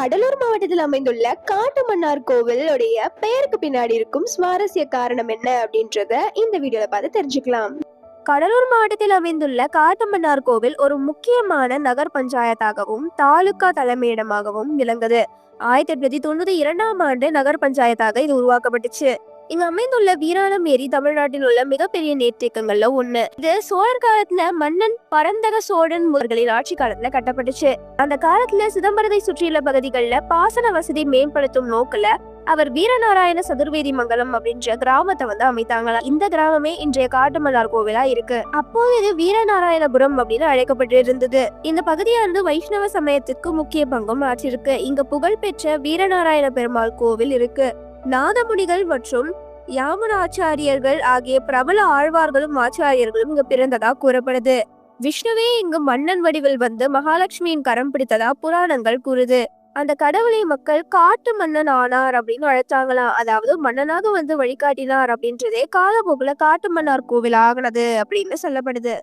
கடலூர் மாவட்டத்தில் அமைந்துள்ள காட்டுமன்னார் கோவிலுடைய பெயருக்கு பின்னாடி இருக்கும் சுவாரஸ்ய காரணம் என்ன அப்படின்றத இந்த வீடியோல பார்த்து தெரிஞ்சுக்கலாம். கடலூர் மாவட்டத்தில் அமைந்துள்ள காட்டுமன்னார் கோவில் ஒரு முக்கியமான நகர் பஞ்சாயத்தாகவும் தாலுகா தலைமையிடமாகவும் விளங்குது. ஆயிரத்தி எட்நூத்தி தொண்ணூத்தி இரண்டாம் ஆண்டு நகர் பஞ்சாயத்தாக இது உருவாக்கப்பட்டுச்சு. இங்க அமைந்துள்ள வீராணம் ஏரி தமிழ்நாட்டில் உள்ள மிகப்பெரிய நீர்த்தேக்கங்கள்ல ஒண்ணு. இது சோழர் காலத்துல மன்னன் பரந்தக சோழன் முதல்களின் ஆட்சி காலத்துல கட்டப்பட்டுச்சு. அந்த காலத்துல சிதம்பரத்தை சுற்றியுள்ள பகுதிகளில் பாசன வசதி மேம்படுத்தும் நோக்குல அவர் வீரநாராயண சதுர்வேதி மங்கலம் அப்படின்ற கிராமத்தை வந்து அமைத்தாங்களாம். இந்த கிராமமே இன்றைய காட்டுமன்னார் கோவிலா இருக்கு. அப்போது இது வீரநாராயணபுரம் அப்படின்னு அழைக்கப்பட்டு இருந்தது இந்த பகுதியானது வைஷ்ணவ சமயத்திற்கு முக்கிய பங்கும் ஆற்றிருக்கு. இங்க புகழ்பெற்ற வீரநாராயண பெருமாள் கோவில் இருக்கு. நாதமுனிகள் மற்றும் யாமனாச்சாரியர்கள் ஆகிய பிரபல ஆழ்வார்களும் ஆச்சாரியர்களும் இங்கு பிறந்ததா கூறப்படுது. விஷ்ணுவே இங்கு மன்னன் வடிவில் வந்து மகாலட்சுமியின் கரம் பிடித்ததா புராணங்கள் கூறுது. அந்த கடவுளை மக்கள் காட்டு மன்னன் ஆனார் அப்படின்னு அழைச்சாங்களாம் அதாவது மன்னனாக வந்து வழிகாட்டினார் அப்படின்றதே காலப்போக்குல காட்டு மன்னார் கோவில் ஆகினது அப்படின்னு சொல்லப்படுது.